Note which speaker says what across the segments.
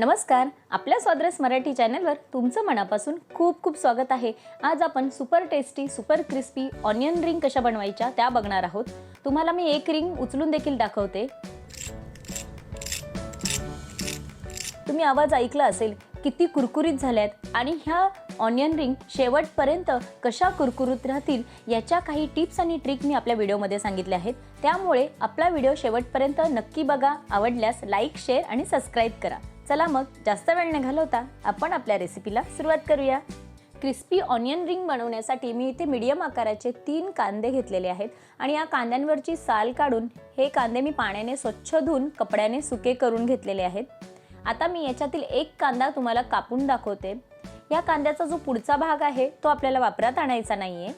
Speaker 1: नमस्कार. आपल्या स्वाद्रस मराठी चॅनलवर तुमचं मनापासून खूप खूप स्वागत आहे. आज आपण super tasty super crispy onion ring कशा बनवायच्या त्या बघणार आहोत. तुम्हाला मी एक रिंग उचलून देखील दाखवते. तुम्ही आवाज ऐकला असेल किती कुरकुरीत झाल्यात आणि ह्या ऑनियन रिंग शेवटपर्यंत कशा कुरकुरीत राहतील याच्या काही टिप्स आणि ट्रिक मी आपल्या व्हिडिओमध्ये सांगितल्या आहेत. त्यामुळे आपला व्हिडिओ शेवटपर्यंत नक्की बघा आवडल्यास लाईक शेअर आणि सबस्क्राईब करा. चला मग जास्त वेळ न घालवता आपण आपल्या रेसिपीला सुरुवात करूया. क्रिस्पी ऑनियन रिंग बनवण्यासाठी मी इथे मीडियम आकाराचे तीन कांदे घेतलेले आहेत आणि या कांद्यांवरची साल काढून हे कांदे मी पाण्याने स्वच्छ धुवून कपड्याने सुके करून घेतलेले आहेत. आता मी याच्यातील एक कांदा तुम्हाला कापून दाखवते. या कांद्याचा जो पुढचा भाग आहे तो आपल्याला वापरात आणायचा नाही आहे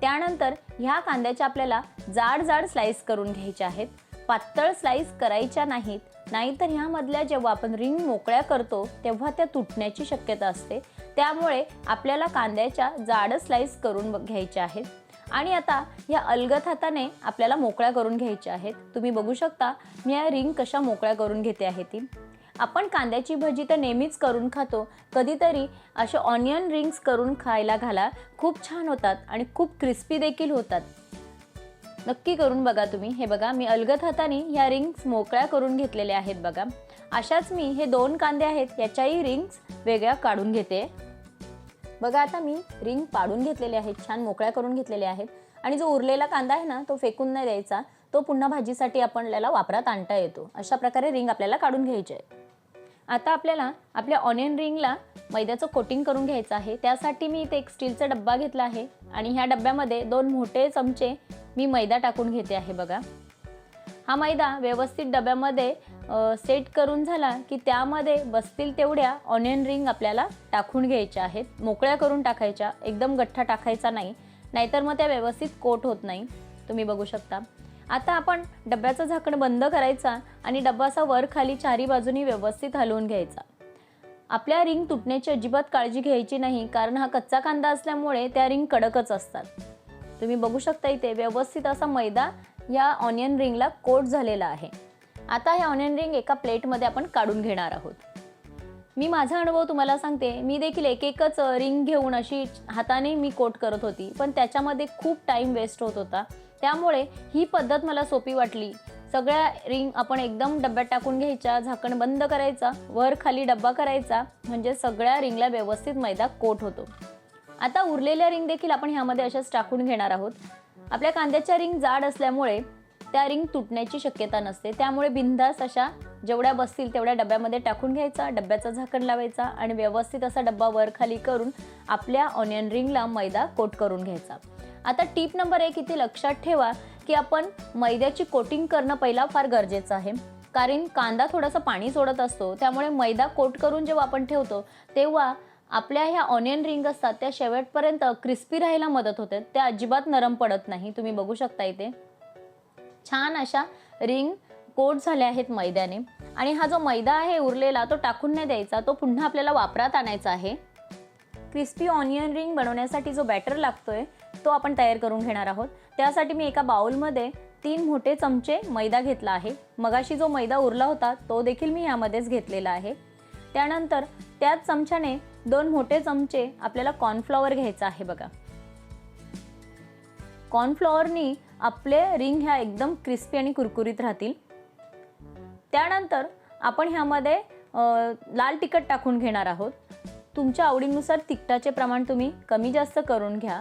Speaker 1: त्यानंतर ह्या कांद्याच्या आपल्याला जाड जाड स्लाईस करून घ्यायच्या आहेत. पातळ स्लाईस करायच्या नाहीत. नाहीतर ह्यामधल्या जेव्हा आपण रिंग मोकळ्या करतो तेव्हा त्या तुटण्याची शक्यता असते. त्यामुळे आपल्याला कांद्याच्या जाड स्लाईस करून घ्यायच्या आहेत. आणि आता या अलगद हाताने आपल्याला मोकळ्या करून घ्यायच्या आहेत. तुम्ही बघू शकता मी या रिंग कशा मोकळ्या करून घेते आहे ती. आपण कांद्याची भजी तर नेहमीच करून खातो. कधीतरी असे ऑनियन रिंग्स करून खायला घाला. खूप छान होतात आणि खूप क्रिस्पी देखील होतात. नक्की करून बघा तुम्ही. हे बघा मी अलगद हाताने ह्या रिंग्स मोकळ्या करून घेतलेल्या आहेत बघा. अशाच मी हे दोन कांदे आहेत याच्याही रिंग्स वेगळ्या काढून घेते. बघा आता मी रिंग पाडून घेतलेले आहेत छान मोकळ्या करून घेतलेल्या आहेत. आणि जो उरलेला कांदा आहे ना तो फेकून नाही द्यायचा. तो पुन्हा भाजीसाठी आपल्याला वापरात आणता येतो. अशा प्रकारे रिंग आपल्याला काढून घ्यायचे आहे. आता आपल्याला आपल्या ऑनियन रिंगला मैद्याचं कोटिंग करून घ्यायचं आहे. त्यासाठी मी इथे एक स्टीलचा डब्बा घेतला आहे. आणि ह्या डब्यामध्ये दोन मोठे चमचे मी मैदा टाकून घेते आहे बघा. हा मैदा व्यवस्थित डब्यामध्ये सेट करून झाला की त्यामध्ये बसतील तेवढ्या ऑनियन रिंग आपल्याला टाकून घ्यायच्या आहेत. मोकळ्या करून टाकायच्या एकदम गठ्ठा टाकायचा नाही. नाहीतर मग त्या व्यवस्थित कोट होत नाही. तुम्ही बघू शकता. आता आपण डब्याचं झाकण बंद करायचा आणि डब्बा असा वर खाली चारी बाजूनी व्यवस्थित हलवून घ्यायचा. आपल्या रिंग तुटण्याची अजिबात काळजी घ्यायची नाही कारण हा कच्चा कांदा असल्यामुळे त्या रिंग कडकच असतात. तुम्ही बघू शकता इथे व्यवस्थित असा मैदा या ऑनियन रिंगला कोट झालेला आहे. आता हे ऑनियन रिंग एका प्लेटमध्ये आपण काढून घेणार आहोत. मी माझा अनुभव तुम्हाला सांगते. मी देखील एक एकच रिंग घेऊन अशी हाताने मी कोट करत होती. पण त्याच्यामध्ये खूप टाईम वेस्ट होत होता. त्यामुळे ही पद्धत मला सोपी वाटली. सगळ्या रिंग आपण एकदम डब्यात टाकून घ्यायच्या झाकण बंद करायचा वर खाली डब्बा करायचा. म्हणजे सगळ्या रिंगला व्यवस्थित मैदा कोट होतो. आता उरलेल्या रिंग देखील आपण ह्यामध्ये अशाच टाकून घेणार आहोत. आपल्या कांद्याच्या रिंग जाड असल्यामुळे त्या रिंग तुटण्याची शक्यता नसते. त्यामुळे बिंदास अशा जेवढ्या बसतील तेवढ्या डब्यामध्ये टाकून घ्यायचा डब्याचा झाकण लावायचा आणि व्यवस्थित असा डब्बा वर खाली करून आपल्या ऑनियन रिंगला मैदा कोट करून घ्यायचा. आता टीप नंबर एक इथे लक्षात ठेवा की आपण मैद्याची कोटिंग करणं पहिला फार गरजेचं आहे. कारण कांदा थोडासा पाणी सोडत असतो त्यामुळे मैदा कोट करून जेव्हा आपण ठेवतो तेव्हा आपल्या ह्या ऑनियन रिंग असतात त्या शेवटपर्यंत क्रिस्पी राहायला मदत होते. त्या अजिबात नरम पडत नाही. तुम्ही बघू शकता इथे. छान अशा रिंग कोट झाल्या आहेत मैद्याने. आणि हा जो मैदा आहे उरलेला तो टाकून नाही द्यायचा. तो पुन्हा आपल्याला वापरात आणायचा आहे. क्रिस्पी ऑनियन रिंग बनवण्यासाठी जो बॅटर लागतोय तो आपण तयार करून घेणार आहोत. त्यासाठी मी एका बाउलमध्ये तीन मोठे चमचे मैदा घेतला आहे. मगाशी जो मैदा उरला होता तो देखील मी यामध्येच घेतलेला आहे. त्यानंतर त्याच चमच्याने दोन मोठे चमचे आपल्याला कॉर्नफ्लॉवर घ्यायचा आहे बघा. कॉर्नफ्लॉवरनी आपले रिंग ह्या एकदम क्रिस्पी आणि कुरकुरीत राहतील. त्यानंतर आपण ह्यामध्ये लाल तिखट टाकून घेणार आहोत. तुमच्या आवडीनुसार तिखटाचे प्रमाण तुम्ही कमी जास्त करून घ्या.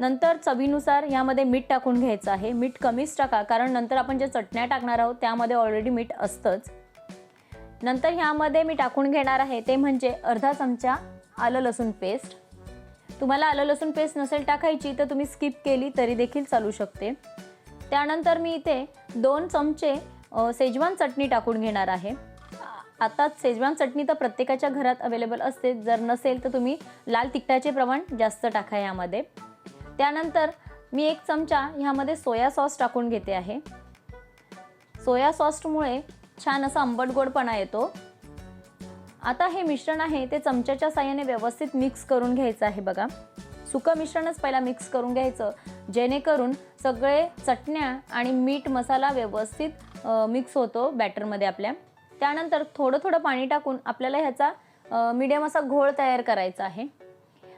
Speaker 1: नंतर चवीनुसार यामध्ये मीठ टाकून घ्यायचं आहे. मीठ कमीच टाका कारण नंतर आपण ज्या चटण्या टाकणार आहोत त्यामध्ये ऑलरेडी मीठ असतंच. नंतर ह्यामध्ये मी टाकून घेणार आहे ते म्हणजे अर्धा चमचा आलं लसूण पेस्ट. तुम्हाला आलं लसूण पेस्ट नसेल टाकायची तर तुम्ही स्किप केली तरी देखील चालू शकते. त्यानंतर मी इथे दोन चमचे सेजवान चटणी टाकून घेणार आहे. आता सेजवान चटणी तर प्रत्येकाच्या घरात अवेलेबल असते. जर नसेल तर तुम्ही लाल तिखटाचे प्रमाण जास्त टाका यामध्ये त्यानंतर मी एक चमचा ह्यामध्ये सोया सॉस टाकून घेते आहे. सोया सॉसमुळे छान असा आंबट गोडपणा येतो. आता हे मिश्रण आहे ते चमच्याच्या साह्याने व्यवस्थित मिक्स करून घ्यायचं आहे बघा. सुकं मिश्रणच पहिला मिक्स करून घ्यायचं. जेणेकरून सगळे चटण्या आणि मीठ मसाला व्यवस्थित मिक्स होतो बॅटरमध्ये आपल्या. त्यानंतर थोडं थोडं पाणी टाकून आपल्याला ह्याचा मीडियम असा घोळ तयार करायचा आहे.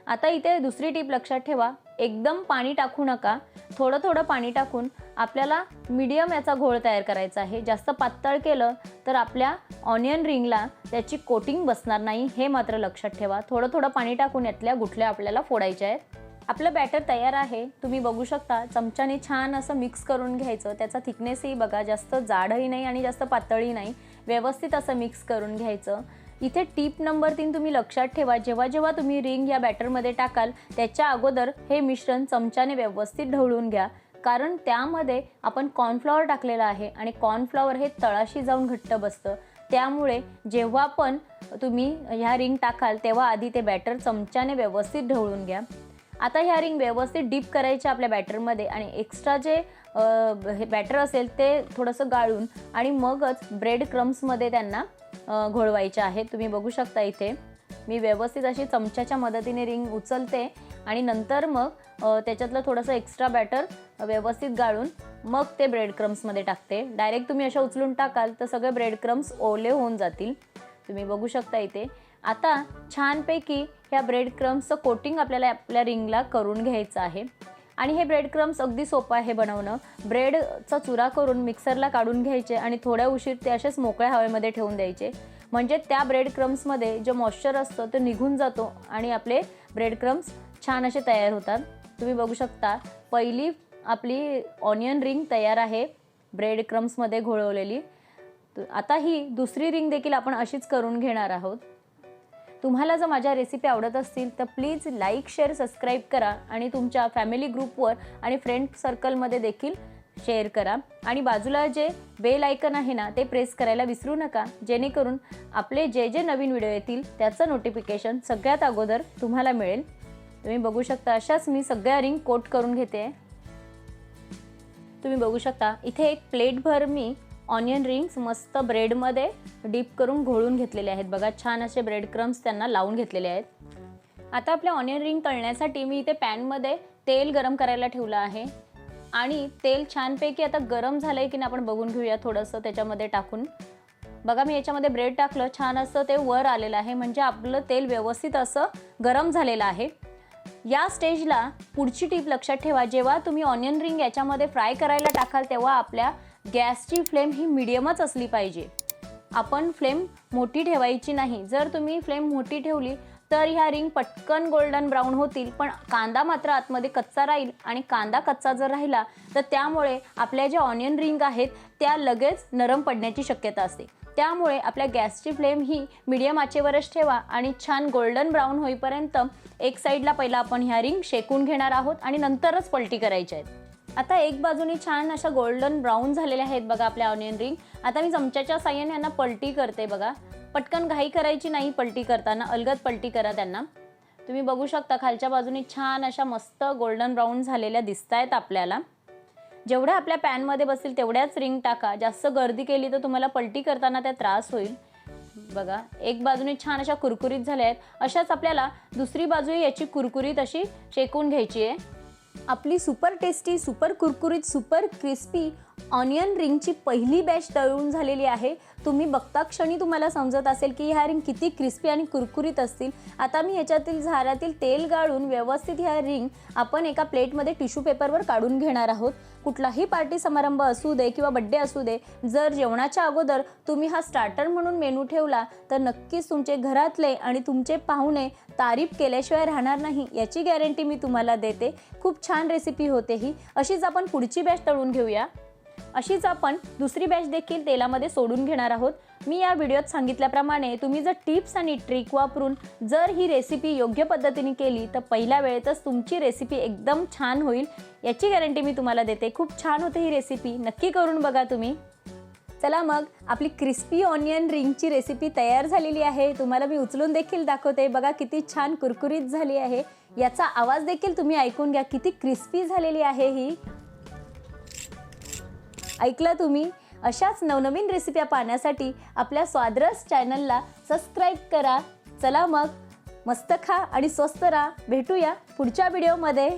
Speaker 1: आता इथे दुसरी टीप लक्षात ठेवा. एकदम पाणी टाकू नका. थोडं थोडं पाणी टाकून आपल्याला मीडियम याचा घोळ तयार करायचा आहे. जास्त पातळ केलं तर आपल्या ऑनियन रिंगला त्याची कोटिंग बसणार नाही हे मात्र लक्षात ठेवा. थोडं थोडं पाणी टाकून यातल्या गुठल्या आपल्याला फोडायच्या आहेत. आपलं बॅटर तयार आहे. तुम्ही बघू शकता चमच्याने छान असं मिक्स करून घ्यायचं. त्याचा थिकनेसही बघा जास्त जाडही नाही आणि जास्त पातळही नाही. व्यवस्थित असं मिक्स करून घ्यायचं. इथे टीप नंबर तीन तुम्ही लक्षात ठेवा. जेव्हा जेव्हा तुम्ही रिंग या बॅटरमध्ये टाकाल त्याच्या अगोदर हे मिश्रण चमच्याने व्यवस्थित ढवळून घ्या. कारण त्यामध्ये आपण कॉर्नफ्लॉवर टाकलेलं आहे आणि कॉर्नफ्लॉवर हे तळाशी जाऊन घट्ट बसतं. त्यामुळे जेव्हा पण तुम्ही ह्या रिंग टाकाल तेव्हा आधी ते बॅटर चमच्याने व्यवस्थित ढवळून घ्या. आता ह्या रिंग व्यवस्थित डीप करायच्या आपल्या बॅटरमध्ये आणि एक्स्ट्रा जे हे बॅटर असेल ते थोडंसं गाळून आणि मगच ब्रेड क्रम्समध्ये त्यांना घोळवायच्या घोळवायचे आहेत तुम्ही बघू शकता इथे. मी व्यवस्थित अशी चमच्याच्या मदतीने रिंग उचलते. आणि नंतर मग त्याच्यातलं थोडंसं एक्स्ट्रा बॅटर व्यवस्थित गाळून मग ते ब्रेड क्रम्समध्ये टाकते. डायरेक्ट तुम्ही अशा उचलून टाकाल तर सगळे ब्रेड क्रम्स ओले होऊन जातील. तुम्ही बघू शकता इथे. आता छानपैकी ह्या ब्रेड क्रम्सचं कोटिंग आपल्याला आपल्या रिंगला करून घ्यायचं आहे. आणि हे ब्रेड क्रम्स अगदी सोपं आहे बनवणं. ब्रेडचा चुरा करून मिक्सरला काढून घ्यायचे आणि थोड्या उशीर ते असेच मोकळ्या हवेमध्ये ठेवून द्यायचे. म्हणजे त्या ब्रेड क्रम्समध्ये जो मॉइश्चर असतो तो निघून जातो आणि आपले ब्रेड क्रम्स छान असे तयार होतात. तुम्ही बघू शकता पहिली आपली ऑनियन रिंग तयार आहे ब्रेड क्रम्समध्ये घोळवलेली. त- आता ही दुसरी रिंग देखील आपण अशीच करून घेणार आहोत. तुम्हाला जर माझ्या रेसिपी आवडत असतील तर प्लीज लाईक शेअर सबस्क्राईब करा आणि तुमच्या फॅमिली ग्रुपवर आणि फ्रेंड सर्कलमध्ये देखील शेअर करा. आणि बाजूला जे बेल आयकन आहे ना ते प्रेस करायला विसरू नका. जेणेकरून आपले जे जे नवीन व्हिडिओ येतील त्याचं नोटिफिकेशन सगळ्यात अगोदर तुम्हाला मिळेल. तुम्ही बघू शकता अशाच मी सगळ्या रिंग कोट करून घेते. तुम्ही बघू शकता इथे एक प्लेटभर मी ऑनियन रिंग्स मस्त ब्रेडमध्ये डीप करून घोळून घेतलेले आहेत. बघा छान असे ब्रेड क्रम्स त्यांना लावून घेतलेले आहेत. आता आपल्या ऑनियन रिंग तळण्यासाठी मी इथे पॅनमध्ये तेल गरम करायला ठेवलं आहे. आणि तेल छानपैकी आता गरम झालं आहे की नाही आपण बघून घेऊया थोडंसं त्याच्यामध्ये टाकून. बघा मी याच्यामध्ये ब्रेड टाकलं छान असं ते वर आलेलं आहे. म्हणजे आपलं तेल व्यवस्थित असं गरम झालेलं आहे. या स्टेजला पुढची टीप लक्षात ठेवा. जेव्हा तुम्ही ऑनियन रिंग याच्यामध्ये फ्राय करायला टाकाल तेव्हा आपल्या गॅसची फ्लेम ही मिडियमच असली पाहिजे. आपण फ्लेम मोठी ठेवायची नाही. जर तुम्ही फ्लेम मोठी ठेवली तर ह्या रिंग पटकन गोल्डन ब्राऊन होतील पण कांदा मात्र आतमध्ये कच्चा राहील आणि कांदा कच्चा जर राहिला तर त्यामुळे आपल्या ज्या ऑनियन रिंग आहेत त्या लगेच नरम पडण्याची शक्यता असते. त्यामुळे आपल्या गॅसची फ्लेम ही मिडियम आचेवरच ठेवा आणि छान गोल्डन ब्राऊन होईपर्यंत एक साईडला पहिला आपण ह्या रिंग शेकून घेणार आहोत आणि नंतरच पलटी करायची आहेत. आता एक बाजूनी छान अशा गोल्डन ब्राऊन झालेल्या आहेत बघा आपल्या ऑनियन रिंग. आता मी चमच्याच्या साह्याने यांना पलटी करते बघा. पटकन घाई करायची नाही पलटी करताना अलगद पलटी करा त्यांना. तुम्ही बघू शकता खालच्या बाजूने छान अशा मस्त गोल्डन ब्राऊन झालेल्या दिसत आहेत आपल्याला. जेवढ्या आपल्या पॅनमध्ये बसतील तेवढ्याच रिंग टाका. जास्त गर्दी केली तर तुम्हाला पलटी करताना त्या त्रास होईल. बघा एक बाजूने छान अशा कुरकुरीत झाल्या आहेत. अशाच आपल्याला दुसरी बाजू याची कुरकुरीत अशी शेकून घ्यायची आहे. आपली सुपर टेस्टी सुपर कुरकुरीत सुपर क्रिस्पी ऑनियन रिंगची पहिली बॅच तळून झालेली आहे. तुम्ही बघता क्षणी तुम्हाला समजत असेल की ह्या रिंग किती क्रिस्पी आणि कुरकुरीत असतील. आता मी ह्याच्यातील झारातील तेल गाळून व्यवस्थित ह्या रिंग आपण एका प्लेटमध्ये टिश्यू पेपरवर काढून घेणार आहोत. कुठलाही पार्टी समारंभ असू दे किंवा बड्डे असू दे जर जेवणाच्या अगोदर तुम्ही हा स्टार्टर म्हणून मेनू ठेवला तर नक्कीच तुमचे घरातले आणि तुमचे पाहुणे तारीफ केल्याशिवाय राहणार नाही याची गॅरंटी मी तुम्हाला देते. खूप छान रेसिपी होते ही. अशीच आपण पुढची बॅच तळून घेऊया. अशीच आपण दुसरी बॅच देखील तेलामध्ये सोडून घेणार आहोत. मी या व्हिडिओत सांगितल्याप्रमाणे तुम्ही जर टिप्स आणि ट्रिक वापरून जर ही रेसिपी योग्य पद्धतीने केली तर पहिल्या वेळेतच तुमची रेसिपी एकदम छान होईल. याची गॅरंटी मी तुम्हाला देते. खूप छान होते ही रेसिपी नक्की करून बघा तुम्ही. चला मग आपली क्रिस्पी ऑनियन रिंगची रेसिपी तयार झालेली आहे. तुम्हाला मी उचलून देखील दाखवते. बघा किती छान कुरकुरीत झाली आहे. याचा आवाज देखील तुम्ही ऐकून घ्या. किती क्रिस्पी झालेली आहे ही. ऐकलं तुम्ही? अशाच नवनवीन रेसिप्या पाहण्यासाठी आपल्या स्वादरस चॅनलला सबस्क्राईब करा. चला मग मस्त खा आणि स्वस्त राहा. भेटूया पुढच्या व्हिडिओमध्ये